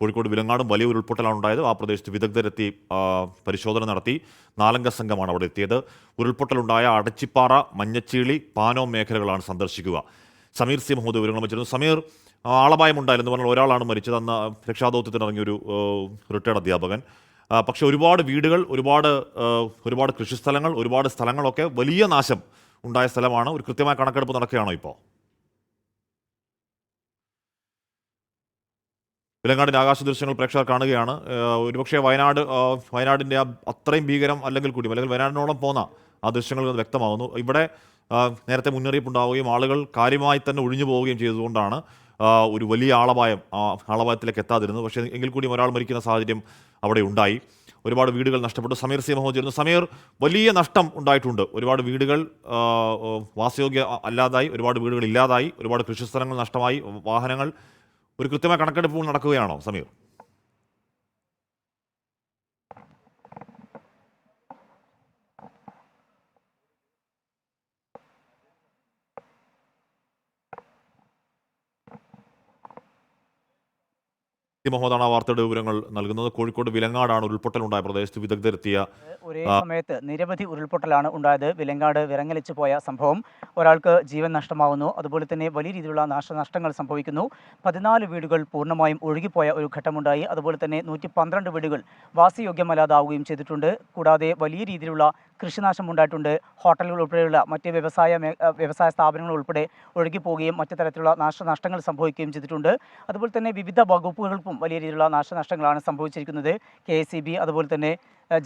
കോഴിക്കോട് വിലങ്ങാടും വലിയ ഉരുൾപൊട്ടലാണ് ഉണ്ടായത്. ആ പ്രദേശത്ത് വിദഗ്ധരെത്തി പരിശോധന നടത്തി. നാലംഗ സംഘമാണ് അവിടെ എത്തിയത്. ഉരുൾപൊട്ടലുണ്ടായ അടച്ചിപ്പാറ മഞ്ഞച്ചീളി പാനോ മേഖലകളാണ് സന്ദർശിക്കുക. സമീർ സി മുഹമ്മദ് വിവരങ്ങൾ വെച്ചിരുന്നു. സമീർ ആളപായമുണ്ടായിരുന്നു പറഞ്ഞാൽ ഒരാളാണ് മരിച്ചത്. അന്ന് രക്ഷാദൗത്യത്തിന് ഒരു റിട്ടയർഡ് അധ്യാപകൻ. പക്ഷേ ഒരുപാട് വീടുകൾ ഒരുപാട് ഒരുപാട് കൃഷിസ്ഥലങ്ങൾ ഒരുപാട് സ്ഥലങ്ങളൊക്കെ വലിയ നാശം ഉണ്ടായ സ്ഥലമാണ്. ഒരു കൃത്യമായ കണക്കെടുപ്പ് നടക്കുകയാണോ ഇപ്പോൾ? വിലങ്ങാടിന്റെ ആകാശ ദൃശ്യങ്ങൾ പ്രേക്ഷകർ കാണുകയാണ്. ഒരുപക്ഷേ വയനാട് വയനാടിന്റെ അത്രയും ഭീകരം അല്ലെങ്കിൽ കൂടി അല്ലെങ്കിൽ വയനാടിനോളം പോന്ന ആ ദൃശ്യങ്ങൾ വ്യക്തമാകുന്നു. ഇവിടെ നേരത്തെ മുന്നറിയിപ്പ് ഉണ്ടാവുകയും ആളുകൾ കാര്യമായി തന്നെ ഒഴിഞ്ഞു പോവുകയും ചെയ്തതുകൊണ്ടാണ് ആഹ് ഒരു വലിയ ആളപായം ആ ആളപായത്തിലേക്ക് എത്താതിരുന്നത്. പക്ഷേ എങ്കിൽ കൂടിയും ഒരാൾ മരിക്കുന്ന സാഹചര്യം അവിടെ ഉണ്ടായി. ഒരുപാട് വീടുകൾ നഷ്ടപ്പെട്ടു. സമീർ സി മുഹമ്മദ് ചേരുന്നു സമീർ വലിയ നഷ്ടം ഉണ്ടായിട്ടുണ്ട്. ഒരുപാട് വീടുകൾ വാസയോഗ്യ അല്ലാതായി. ഒരുപാട് വീടുകൾ ഇല്ലാതായി. ഒരുപാട് കൃഷിസ്ഥലങ്ങൾ നഷ്ടമായി. വാഹനങ്ങൾ ഒരു കൃത്യമായ കണക്കെടുപ്പ് നടക്കുകയാണോ സമീർ? സി മുഹമ്മദാണ് ആ വാർത്തയുടെ വിവരങ്ങൾ നൽകുന്നത്. കോഴിക്കോട് വിലങ്ങാടാണ് ഉരുൾപൊട്ടലുണ്ടായ പ്രദേശത്ത് വിദഗ്ധരെത്തിയ ഒരേ സമയത്ത് നിരവധി ഉരുൾപൊട്ടലാണ് ഉണ്ടായത്. വിലങ്ങാട് വിറങ്ങലിച്ചു പോയ സംഭവം ഒരാൾക്ക് ജീവൻ നഷ്ടമാവുന്നു. അതുപോലെ തന്നെ വലിയ രീതിയിലുള്ള നാശനഷ്ടങ്ങൾ സംഭവിക്കുന്നു. പതിനാല് വീടുകൾ പൂർണമായും ഒഴുകിപ്പോയ ഒരു ഘട്ടമുണ്ടായി. അതുപോലെ തന്നെ നൂറ്റി പന്ത്രണ്ട് വീടുകൾ വാസയോഗ്യമല്ലാതാവുകയും ചെയ്തിട്ടുണ്ട്. കൂടാതെ വലിയ രീതിയിലുള്ള കൃഷിനാശം ഉണ്ടായിട്ടുണ്ട്. ഹോട്ടലുകൾ ഉൾപ്പെടെയുള്ള മറ്റ് വ്യവസായ വ്യവസായ സ്ഥാപനങ്ങൾ ഉൾപ്പെടെ ഒഴുകിപ്പോവുകയും മറ്റു തരത്തിലുള്ള നാശനഷ്ടങ്ങൾ സംഭവിക്കുകയും ചെയ്തിട്ടുണ്ട്. അതുപോലെ തന്നെ വിവിധ വകുപ്പുകൾക്കും വലിയ രീതിയിലുള്ള നാശനഷ്ടങ്ങളാണ് സംഭവിച്ചിരിക്കുന്നത്. കെ അതുപോലെ തന്നെ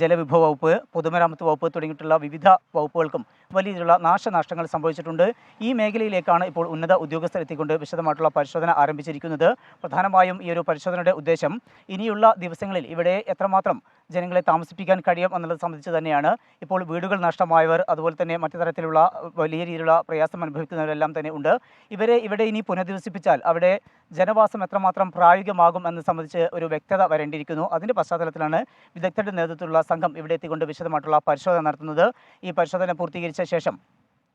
ജലവിഭവ വകുപ്പ് പൊതുമരാമത്ത് വകുപ്പ് തുടങ്ങിയിട്ടുള്ള വിവിധ വകുപ്പുകൾക്കും വലിയ രീതിയിലുള്ള നാശനഷ്ടങ്ങൾ സംഭവിച്ചിട്ടുണ്ട്. ഈ മേഖലയിലേക്കാണ് ഇപ്പോൾ ഉന്നത ഉദ്യോഗസ്ഥർ എത്തിക്കൊണ്ട് വിശദമായിട്ടുള്ള പരിശോധന ആരംഭിച്ചിരിക്കുന്നത്. പ്രധാനമായും ഈ ഒരു പരിശോധനയുടെ ഉദ്ദേശം ഇനിയുള്ള ദിവസങ്ങളിൽ ഇവിടെ എത്രമാത്രം ജനങ്ങളെ താമസിപ്പിക്കാൻ കഴിയും എന്നുള്ളത് സംബന്ധിച്ച് തന്നെയാണ്. ഇപ്പോൾ വീടുകൾ നഷ്ടമായവർ അതുപോലെ തന്നെ മറ്റു തരത്തിലുള്ള വലിയ രീതിയിലുള്ള പ്രയാസം അനുഭവിക്കുന്നവരെല്ലാം തന്നെ ഉണ്ട്. ഇവരെ ഇവിടെ ഇനി പുനരധിവസിപ്പിച്ചാൽ അവിടെ ജനവാസം എത്രമാത്രം പ്രായോഗികമാകും എന്ന് സംബന്ധിച്ച് ഒരു വ്യക്തത വരേണ്ടിയിരിക്കുന്നു. അതിന്റെ പശ്ചാത്തലത്തിലാണ് വിദഗ്ധരുടെ നേതൃത്വത്തിലുള്ള സംഘം ഇവിടെ എത്തിക്കൊണ്ട് വിശദമായിട്ടുള്ള പരിശോധന നടത്തുന്നത്. ഈ പരിശോധന പൂർത്തീകരിച്ച ശേഷം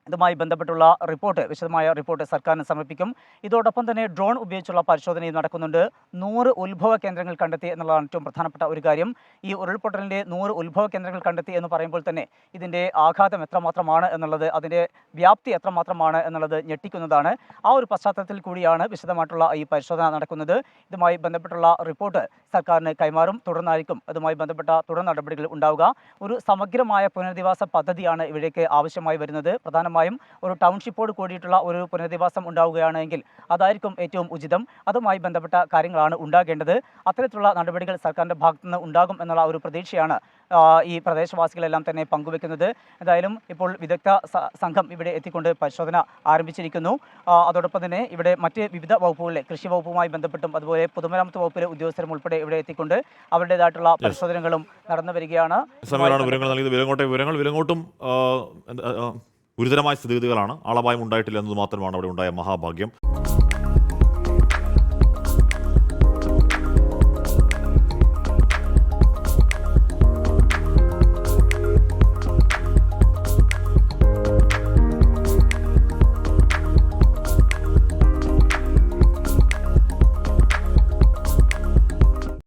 ഇതുമായി ബന്ധപ്പെട്ടുള്ള റിപ്പോർട്ട് വിശദമായ റിപ്പോർട്ട് സർക്കാരിന് സമർപ്പിക്കും. ഇതോടൊപ്പം തന്നെ ഡ്രോൺ ഉപയോഗിച്ചുള്ള പരിശോധനയും നടക്കുന്നുണ്ട്. നൂറ് ഉത്ഭവ കേന്ദ്രങ്ങൾ കണ്ടെത്തി എന്നുള്ളതാണ് ഏറ്റവും പ്രധാനപ്പെട്ട ഒരു കാര്യം. ഈ ഉരുൾപൊട്ടലിന്റെ നൂറ് ഉത്ഭവ കേന്ദ്രങ്ങൾ കണ്ടെത്തി എന്ന് പറയുമ്പോൾ തന്നെ ഇതിന്റെ ആഘാതം എത്രമാത്രമാണ് എന്നുള്ളത് അതിന്റെ വ്യാപ്തി എത്രമാത്രമാണ് എന്നുള്ളത് ഞെട്ടിക്കുന്നതാണ്. ആ ഒരു പശ്ചാത്തലത്തിൽ കൂടിയാണ് വിശദമായിട്ടുള്ള ഈ പരിശോധന നടക്കുന്നത്. ഇതുമായി ബന്ധപ്പെട്ടുള്ള റിപ്പോർട്ട് സർക്കാരിന് കൈമാറും. തുടർന്നായിരിക്കും അതുമായി ബന്ധപ്പെട്ട തുടർ നടപടികൾ ഉണ്ടാവുക. ഒരു സമഗ്രമായ പുനരധിവാസ പദ്ധതിയാണ് ഇവിടേക്ക് ആവശ്യമായി വരുന്നത്. പ്രധാനമായും ഒരു ടൗൺഷിപ്പോട് കൂടിയിട്ടുള്ള ഒരു പുനരധിവാസം ഉണ്ടാവുകയാണെങ്കിൽ അതായിരിക്കും ഏറ്റവും ഉചിതം. അതുമായി ബന്ധപ്പെട്ട കാര്യങ്ങളാണ് ഉണ്ടാകേണ്ടത്. അത്തരത്തിലുള്ള നടപടികൾ സർക്കാരിന്റെ ഭാഗത്തു നിന്ന് ഉണ്ടാകും എന്നുള്ള ഒരു പ്രതീക്ഷയാണ് ഈ പ്രദേശവാസികളെല്ലാം തന്നെ പങ്കുവെക്കുന്നത്. എന്തായാലും ഇപ്പോൾ വിദഗ്ധ സംഘം ഇവിടെ എത്തിക്കൊണ്ട് പരിശോധന ആരംഭിച്ചിരിക്കുന്നു. അതോടൊപ്പം തന്നെ ഇവിടെ മറ്റ് വിവിധ വകുപ്പുകളിലെ കൃഷി വകുപ്പുമായി ബന്ധപ്പെട്ടും അതുപോലെ പൊതുമരാമത്ത് വകുപ്പിലെ ഉദ്യോഗസ്ഥരും ഉൾപ്പെടെ ഇവിടെ എത്തിക്കൊണ്ട് അവരുടേതായിട്ടുള്ള പരിശോധനകളും നടന്നു വരികയാണ്. വിവരങ്ങൾ നൽകിയത്. വിലങ്ങോട്ടെ വിവരങ്ങൾ വിലങ്ങോട്ടും ഗുരുതരമായ സ്ഥിതിഗതികളാണ് ആളപായം ഉണ്ടായിട്ടില്ല എന്നത് മാത്രമാണ് അവിടെ ഉണ്ടായ മഹാഭാഗ്യം.